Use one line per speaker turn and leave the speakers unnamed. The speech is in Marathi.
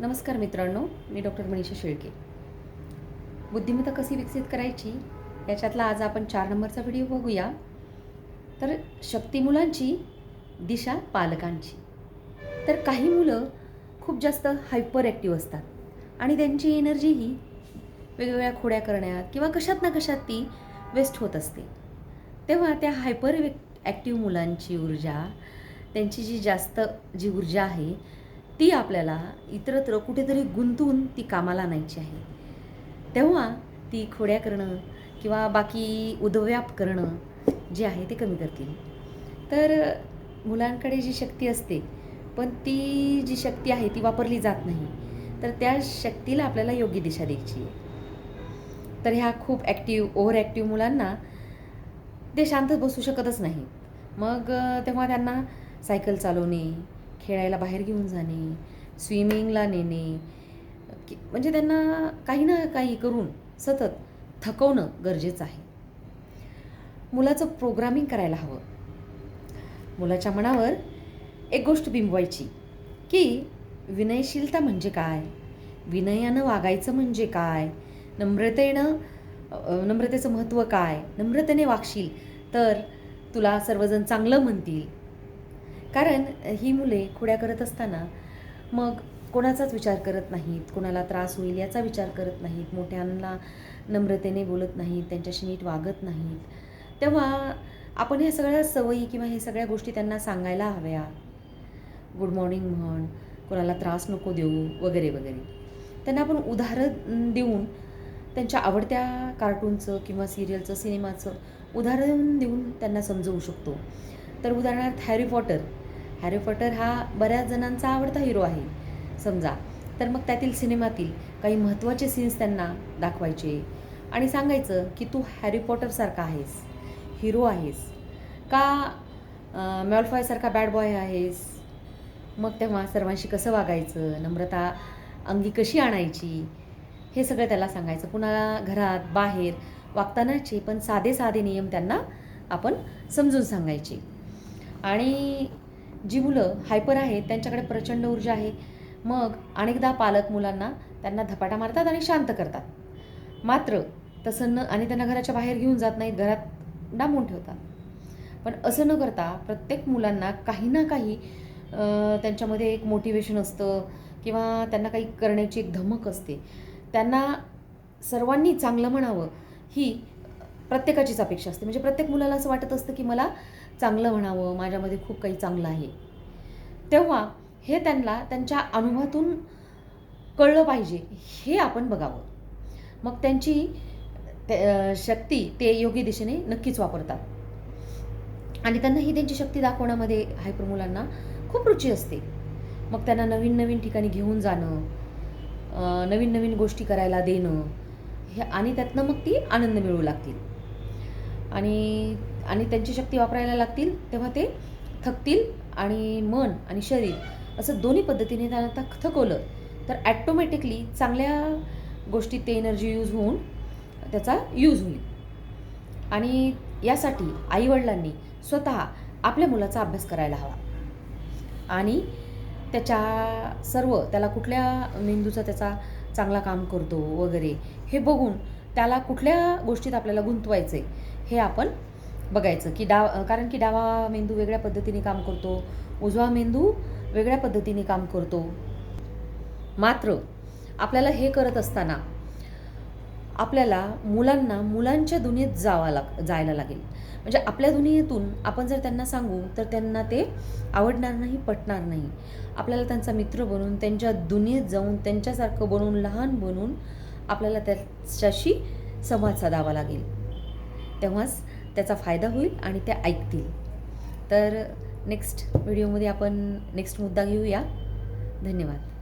नमस्कार मित्रांनो मी डॉक्टर मनीषा शेळके. बुद्धिमत्ता कशी विकसित करायची याच्यातला आज आपण चार नंबरचा व्हिडिओ बघूया. तर शक्ती मुलांची दिशा पालकांची. तर काही मुलं खूप जास्त हायपर ॲक्टिव्ह असतात आणि त्यांची एनर्जी ही वेगवेगळ्या खोड्या करण्यात किंवा कशात ना कशात ती वेस्ट होत असते. तेव्हा त्या हायपर ॲक्टिव्ह मुलांची ऊर्जा त्यांची जी जास्त जी ऊर्जा आहे ती आपल्याला इतरत्र कुठेतरी गुंतून ती कामाला आणायची आहे. तेव्हा ती खोड्या करणं किंवा बाकी उदव्याप करणं जे आहे ते कमी करतील. तर मुलांकडे जी शक्ती असते पण ती जी शक्ती आहे ती वापरली जात नाही तर त्या शक्तीला आपल्याला योग्य दिशा द्यायची आहे. तर ह्या खूप ॲक्टिव्ह ओव्हर ॲक्टिव्ह मुलांना ते शांत बसू शकतच नाही मग तेव्हा त्यांना सायकल चालवणे खेळायला बाहेर घेऊन जाणे स्विमिंगला नेणे की म्हणजे त्यांना काही ना काही करून सतत थकवणं गरजेचं आहे. मुलाचं प्रोग्रामिंग करायला हवं. मुलाच्या मनावर एक गोष्ट बिंबवायची की विनयशीलता म्हणजे काय? विनयानं वागायचं म्हणजे काय? नम्रतेनं नम्रतेचं महत्त्व काय? नम्रतेने वागशील तर तुला सर्वजण चांगलं म्हणतील. कारण ही मुले खोड्या करत असताना मग कोणाचाच विचार करत नाहीत कोणाला त्रास होईल याचा विचार करत नाहीत मोठ्यांना नम्रतेने बोलत नाहीत त्यांच्याशी नीट वागत नाहीत. तेव्हा आपण ह्या सगळ्या सवयी किंवा हे सगळ्या गोष्टी त्यांना सांगायला हव्या. गुड मॉर्निंग म्हण कोणाला त्रास नको देऊ वगैरे वगैरे. त्यांना आपण उदाहरण देऊन त्यांच्या आवडत्या कार्टूनचं किंवा सिरियलचं सिनेमाचं उदाहरण देऊन त्यांना समजवू शकतो. तर उदाहरणार्थ हॅरी पॉटर. हॅरी पॉटर हा बऱ्याच जणांचा आवडता हिरो आहे. समजा तर मग त्यातील सिनेमातील काही महत्त्वाचे सीन्स त्यांना दाखवायचे. आणि सांगायचं की तू हॅरी पॉटरसारखा आहेस हिरो आहेस. का मॅलफॉयसारखा बॅड बॉय आहेस? मग तेव्हा सर्वांशी कसं वागायचं? नम्रता अंगी कशी आणायची? हे सगळं त्याला सांगायचं. पुन्हा घरात बाहेर वागतानाचे पण साधे साधे नियम त्यांना आपण समजून सांगायचे. आणि जी मुलं हायपर आहेत त्यांच्याकडे प्रचंड ऊर्जा आहे मग अनेकदा पालक मुलांना त्यांना धपाटा मारतात आणि शांत करतात. मात्र तसं न आणि त्यांना घराच्या बाहेर घेऊन जात नाहीत घरात डांबून ठेवतात. पण असं न करता प्रत्येक मुलांना काही ना काही त्यांच्यामध्ये एक मोटिवेशन असतं किंवा त्यांना काही करण्याची एक धमक असते. त्यांना सर्वांनी चांगलं म्हणावं ही प्रत्येकाचीच अपेक्षा असते. म्हणजे प्रत्येक मुलाला असं वाटत असतं की मला चांगलं म्हणावं माझ्यामध्ये खूप काही चांगलं आहे. तेव्हा हे त्यांना त्यांच्या अनुभवातून कळलं पाहिजे हे आपण बघावं. मग त्यांची ते- शक्ती ते योग्य दिशेने नक्कीच वापरतात. आणि त्यांना ही त्यांची शक्ती दाखवण्यामध्ये हायपर मुलांना खूप रुची असते. मग त्यांना नवीन नवीन ठिकाणी घेऊन जाणं नवीन नवीन गोष्टी करायला देणं हे आणि त्यातनं मग ती आनंद मिळू लागतील. आणि आणि त्यांची शक्ती वापरायला लागतील तेव्हा ते थकतील आणि मन आणि शरीर असं दोन्ही पद्धतीने त्यांना आता थकवलं. तर ॲटोमॅटिकली चांगल्या गोष्टीत ते एनर्जी यूज होऊन त्याचा यूज होईल. आणि यासाठी आईवडिलांनी स्वतः आपल्या मुलाचा अभ्यास करायला हवा. आणि त्याच्या सर्व त्याला कुठल्या मेंदूचा त्याचा चांगला काम करतो वगैरे हे बघून त्याला कुठल्या गोष्टीत आपल्याला गुंतवायचं आहे हे आपण बघायचं की डाव कारण की डावा मेंदू वेगळ्या पद्धतीने काम करतो उजवा मेंदू वेगळ्या पद्धतीने काम करतो. मात्र आपल्याला हे करत असताना आपल्याला मुलांना मुलांच्या दुनियेत जावा लाग जायला लागेल. म्हणजे आपल्या दुनियेतून आपण जर त्यांना सांगू तर त्यांना ते आवडणार नाही पटणार नाही. आपल्याला त्यांचा मित्र बनून त्यांच्या दुनियेत जाऊन त्यांच्यासारखं बनून लहान बनून आपल्याला त्याच्याशी संवाद साधावा लागेल. तेव्हाच त्याचा फायदा होईल आणि ते ऐकतील. तर नेक्स्ट व्हिडिओमध्ये आपण नेक्स्ट मुद्दा घेऊया. धन्यवाद.